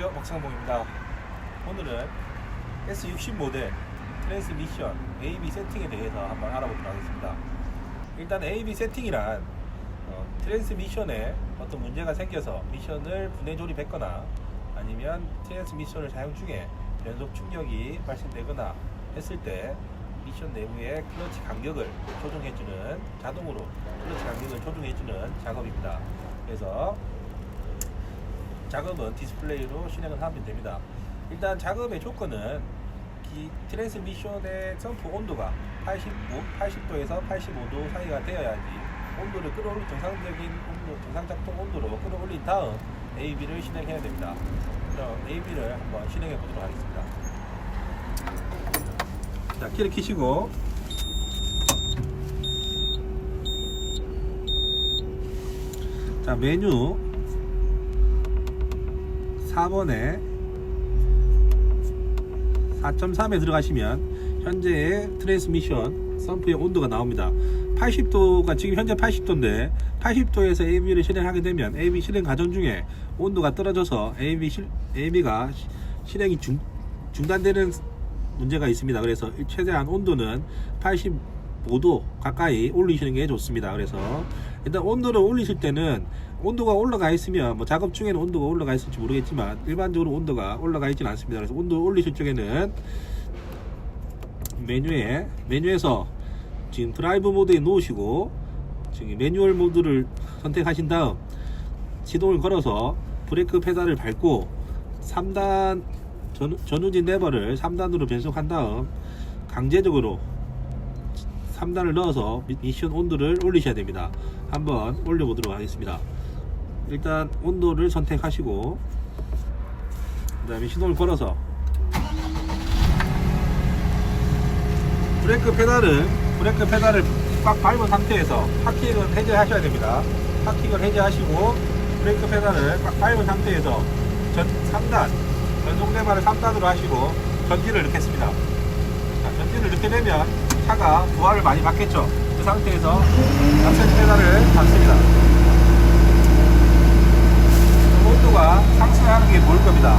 박상봉입니다. 오늘은 S60 모델 트랜스미션 AV 세팅에 대해서 한번 알아보도록 하겠습니다. 일단 AV 세팅이란 어, 트랜스미션에 어떤 문제가 생겨서 미션을 분해 조립했거나 아니면 트랜스미션을 사용 중에 연속 충격이 발생되거나 했을 때 미션 내부의 클러치 간격을 조정해주는 자동으로 클러치 간격을 조정해주는 작업입니다. 그래서 작업은 디스플레이로 실행을 하면 됩니다. 일단 작업의 조건은 기 트랜스미션의 점프 온도가 85, 80도에서 85도 사이가 되어야지 온도를 끌어올린 정상적인 온도, 정상 작동 온도로 끌어올린 다음 AB를 실행해야 됩니다. 그럼 AB를 한번 실행해 보도록 하겠습니다. 자, 키를 키시고 자, 메뉴 4번에 4.3에 들어가시면 현재의 트랜스미션 펌프의 온도가 나옵니다. 80도가 지금 현재 80도인데 80도에서 AB를 실행하게 되면 AB 실행 과정 중에 온도가 떨어져서 AB 실, AB가 실행이 중, 중단되는 문제가 있습니다. 그래서 최대한 온도는 85도 가까이 올리시는 게 좋습니다. 그래서 일단 온도를 올리실 때는 온도가 올라가 있으면 뭐 작업 중에는 온도가 올라가 있을지 모르겠지만 일반적으로 온도가 올라가 있지는 않습니다. 그래서 온도 올리실 적에는 메뉴에 메뉴에서 지금 드라이브 모드에 놓으시고 지금 매뉴얼 모드를 선택하신 다음 시동을 걸어서 브레이크 페달을 밟고 3단 전, 전후진 레버를 3단으로 변속한 다음 강제적으로 3단을 넣어서 미- 미션 온도를 올리셔야 됩니다. 한번 올려보도록 하겠습니다. 일단 온도를 선택하시고 그 다음에 시동을 걸어서 브레이크 페달을 브레이크 페달을 꽉 밟은 상태에서 하킥을 해제하셔야 됩니다. 하킥을 해제하시고 브레이크 페달을 꽉 밟은 상태에서 전 3단 연속 레버를 3단으로 하시고 전기를 넣겠습니다. 자, 전기를 넣게 되면 차가 부하를 많이 받겠죠. 그 상태에서 앞선 페달을 밟습니다. 온도가 상승하는 게 보일 겁니다.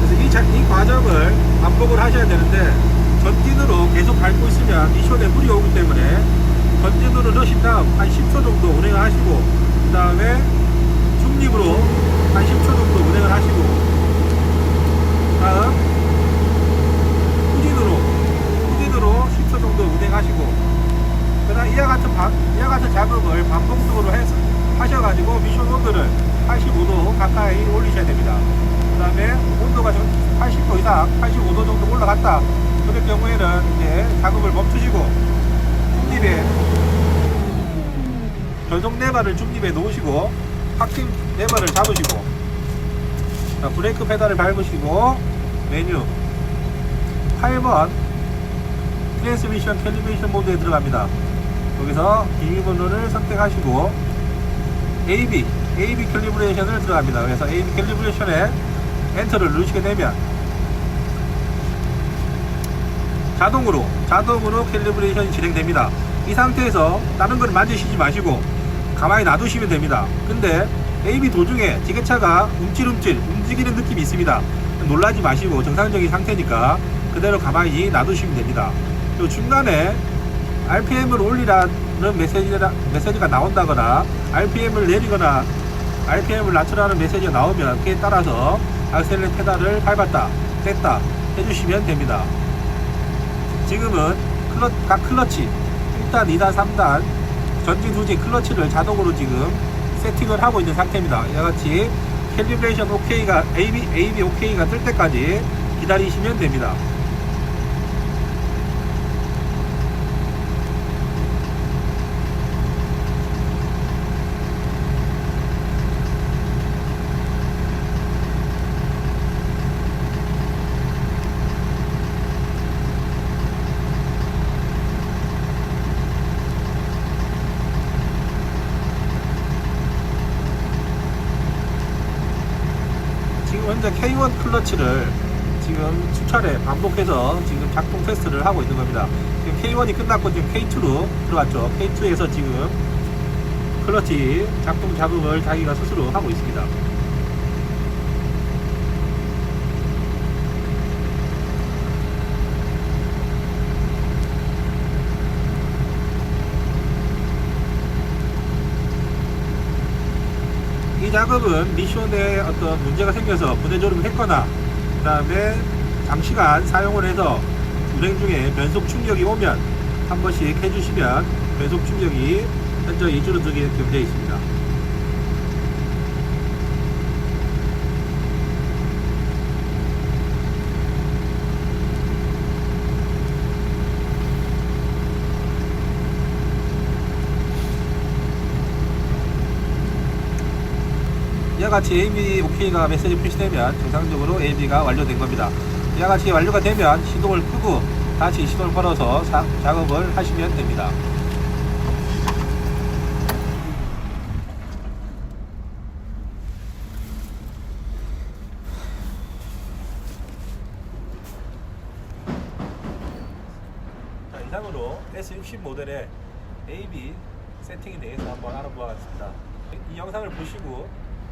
그래서 이, 자- 이 과정을 반복을 하셔야 되는데 전진으로 계속 밟고 있으면 미션에 물이 오기 때문에 전진으로 넣으신 다음 한 10초 정도 운행을 하시고 그 다음에 중립으로 한 10초 정도 운행을 하시고 다음 후진으로 후진으로 10초 정도 운행하시고 그다음 이와 같은 바, 이와 같은 작업을 반복적으로 해서 하셔가지고 미션 온도를 85도 가까이 올리셔야 됩니다. 그 다음에 온도가 좀 80도 이상 85도 정도 올라갔다 그럴 경우에는 이제 작업을 멈추시고 중립에 레버를 중립에 놓으시고 하킹 레버를 잡으시고 자, 브레이크 페달을 밟으시고 메뉴 8번 트랜스미션 캘리브레이션 모드에 들어갑니다. 여기서 비밀번호를 선택하시고 AB AB 캘리브레이션을 들어갑니다. 그래서 AB 캘리브레이션에 엔터를 누르시게 되면 자동으로 자동으로 캘리브레이션이 진행됩니다. 이 상태에서 다른 걸 만지시지 마시고 가만히 놔두시면 됩니다. 근데 AB 도중에 지게차가 움찔움찔 움직이는 느낌이 있습니다. 놀라지 마시고 정상적인 상태니까 그대로 가만히 놔두시면 됩니다. 요 중간에 RPM을 올리라는 메시지가, 메시지가 나온다거나 RPM을 내리거나 RPM을 낮추라는 메시지가 나오면 그에 따라서 악셀레 페달을 밟았다 뺐다 해주시면 됩니다. 지금은 클러, 각 클러치 1단, 2단, 3단 전진, 후진 클러치를 자동으로 지금 세팅을 하고 있는 상태입니다. 이같이 캘리브레이션 OK가 AB, AB OK가 뜰 때까지 기다리시면 됩니다. 현재 K1 클러치를 지금 수차례 반복해서 지금 작동 테스트를 하고 있는 겁니다. 지금 K1이 끝났고 지금 K2로 들어왔죠. K2에서 지금 클러치 작동 작업을 자기가 스스로 하고 있습니다. 작업은 미션에 어떤 문제가 생겨서 분해 조립을 했거나 그 다음에 장시간 사용을 해서 운행 중에 변속 충격이 오면 한 번씩 해주시면 변속 충격이 현저히 줄어들게 되어 있습니다. 이와 같이 AB OK가 메시지 표시되면 정상적으로 AB가 완료된 겁니다. 이와 같이 완료가 되면 시동을 끄고 다시 시동을 걸어서 사- 작업을 하시면 됩니다. 자, 이상으로 S60 모델의 AB 세팅에 대해서 한번 알아보았습니다. 이 영상을 보시고